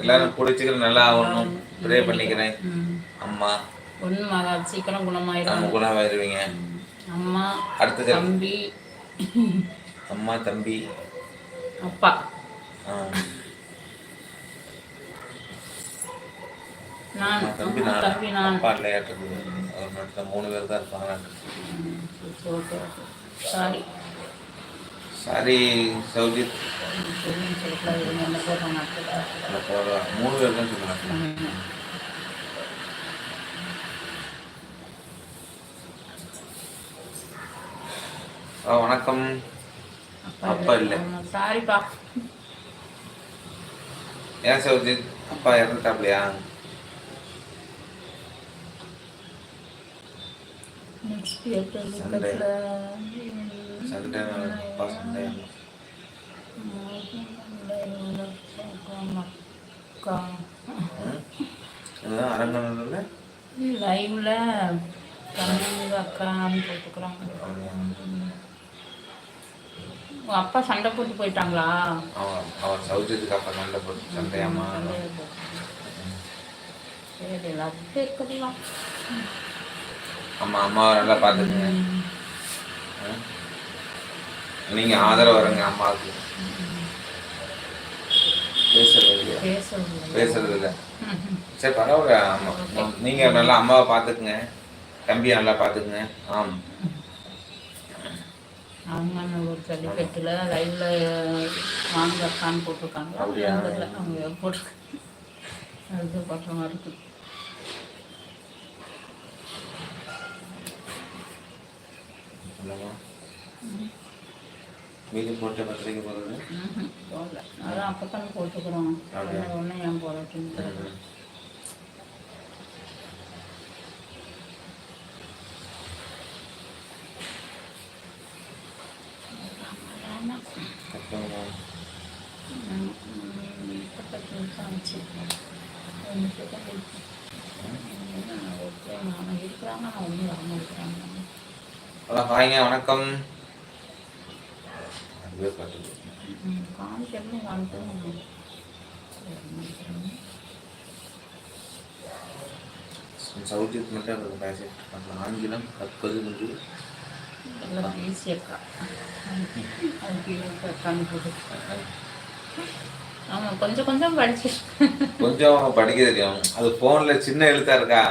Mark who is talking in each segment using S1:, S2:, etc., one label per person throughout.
S1: எல்லாரும் பிடிச்சிக்கிற நல்லா ஆகணும். ப்ரே பண்ணிக்கிறேன். அம்மா.
S2: ஒண்ணும் ஆகாது சீக்கிரம் குணமாயிரும்.
S1: குணமாயிருவீங்க.
S2: அம்மா
S1: அடுத்தது
S2: தம்பி.
S1: அம்மா தம்பி.
S2: அப்பா. நான்.
S1: தம்பி நான்.
S2: தம்பி நான்.
S1: அப்பா நேரத்தில் மூணு பேர் தான் இருப்பாங்க.
S2: சாரி
S1: அந்த போடுவா மூணு பேர் தான் சொல்லுவாங்க
S2: ம்.
S1: ஆ வணக்கம் அப்பா இல்ல.
S2: ஆமா, சாரிப்பா
S1: ஏன் சௌஜித் அப்பா இறந்துட்டாப்லையா சண்டே. சண்டே அரங்கனில்
S2: லைவ்ல கண்ணு அக்கான்னு போட்டுக்கிறாங்க அப்பா சண்டை போட்டு போயிட்டாங்களா
S1: அவன் அவன் சௌஜித்துக்கு அப்பா சண்டை போட்டு சண்டையாமா
S2: சரி லவ் இருக்கலாம்
S1: அம்மா அம்மாவை நல்லா பார்த்துக்குங்க. ம்? நீங்க ஆதரவு வருங்க அம்மாவுக்கு. பேசுறது பேசுறது இல்லை சரி பரவாயில்ல அம்மா. நீங்க நல்லா அம்மாவை பார்த்துக்குங்க. தம்பியை நல்லா பார்த்துக்குங்க. ஆம்.
S2: அவங்க ஒரு ஜல்லிக்கட்டுல லைவ்ல வாங்க போட்டிருக்காங்க. அவங்க போட்டு அது பக்கம் இருக்கு.
S1: இல்லைம்மா மீதி போட்டு பத்திரிக்கை.
S2: போடல அதான் அப்பதான் போட்டுக்கிறோம்
S1: அப்படியா?
S2: ஒன்றும் ஏன் போடட்டுன்னு இருக்கிறாங்க நான் ஒன்றும் வராமல் இருக்கிறாங்க
S1: ஹலோ ஹாய்ங்க வணக்கம். சௌஜித் மட்டும் பண்ணலாம் ஆங்கிலம் கற்பது என்று
S2: கொஞ்சம் கொஞ்சம் படிச்சு.
S1: கொஞ்சம் படிக்க தெரியும். அது ஃபோன்ல சின்ன எழுத்தா இருக்கா?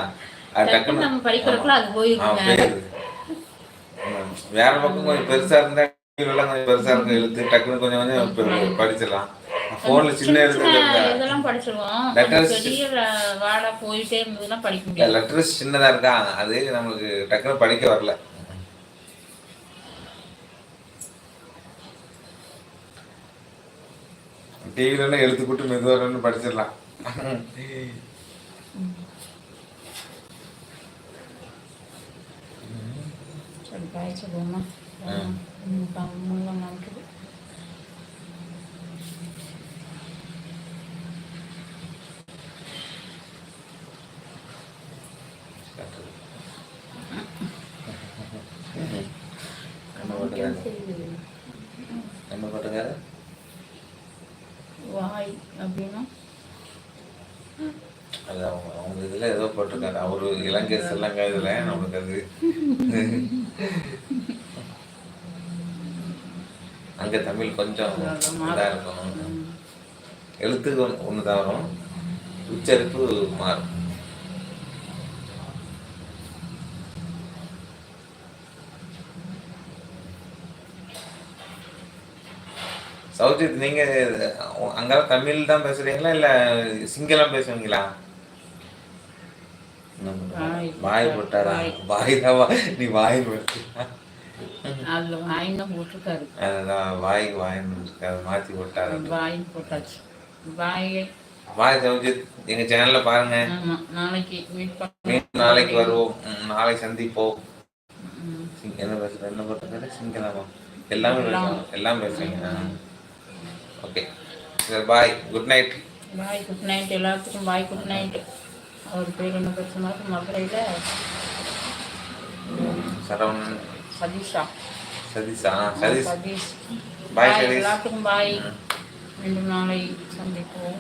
S2: டக்குன்னு நம்ம படிக்கிறதுக்குள்ள அது.
S1: ஆமா. வேற பக்கம் கொஞ்சம் பெருசா இருந்தா எல்லாம் கொஞ்சம் பெருசா இருக்கும் எழுத்து டக்குன்னு கொஞ்சம் கொஞ்சம் படிச்சிடலாம். ஃபோன்ல சின்ன எழுத்து
S2: படிச்சிருவோம். முடியாது.
S1: லெட்டர்ஸ் சின்னதா இருக்கா அது நம்மளுக்கு டக்குன்னு படிக்க வரல. டிவில எழுத்து கூட்டு மெதுவாக படிச்சிடலாம்.
S2: சரி பாய் சொல்லுவோமா
S1: ம்.
S2: முள்ள நினைக்குது
S1: என்ன போட்டுக்காரு
S2: வாய் அப்படின்னா
S1: அது அவங்க அவங்க இதுல ஏதோ போட்டிருக்காரு அவரு இலங்கை ஸ்ரீலங்கா இதுல நம்மளுக்கு அது அங்க தமிழ் கொஞ்சம் இதாக இருக்கும். எழுத்து ஒன்று தான் வரும். உச்சரிப்பு மாறும். சௌஜித் நீங்க அங்கெல்லாம் தமிழ் தான் பேசுறீங்களா இல்ல சிங்களம் பேசுவீங்களா?
S2: வாய்
S1: வாய் போட்டாரா?
S2: வாய்.
S1: வாய் தான் நீ வாய் அதுதான் வாய் இருக்கு அதை மாத்தி போட்டாரு
S2: வாய் போட்டாச்சு. வாய்.
S1: வாய் சௌஜித் எங்க சேனல்ல பாருங்க.
S2: நாளைக்கு
S1: நாளைக்கு வருவோம். ம், நாளை சந்திப்போம். என்ன பேசுற என்ன போட்டிருக்காரு? சிங்களமா? எல்லாமே பேசுவோம் எல்லாம் பேசுவீங்க. ஓகே. சரி bye. Good night.
S2: Bye good night. எல்லாத்துக்கும் பாய் குட் நைட். அவர் பேர் என்ன பேர் சொன்னார் மதுரையில்
S1: சரவணன்
S2: சதீஷா
S1: சதீஷா ஆ, சதீஷ்
S2: சதீஷ்
S1: பாய்
S2: பாய்
S1: சதீஷ்
S2: எல்லாத்துக்கும் பாய்
S1: ம்.
S2: மீண்டும் நாளை சந்திப்போம்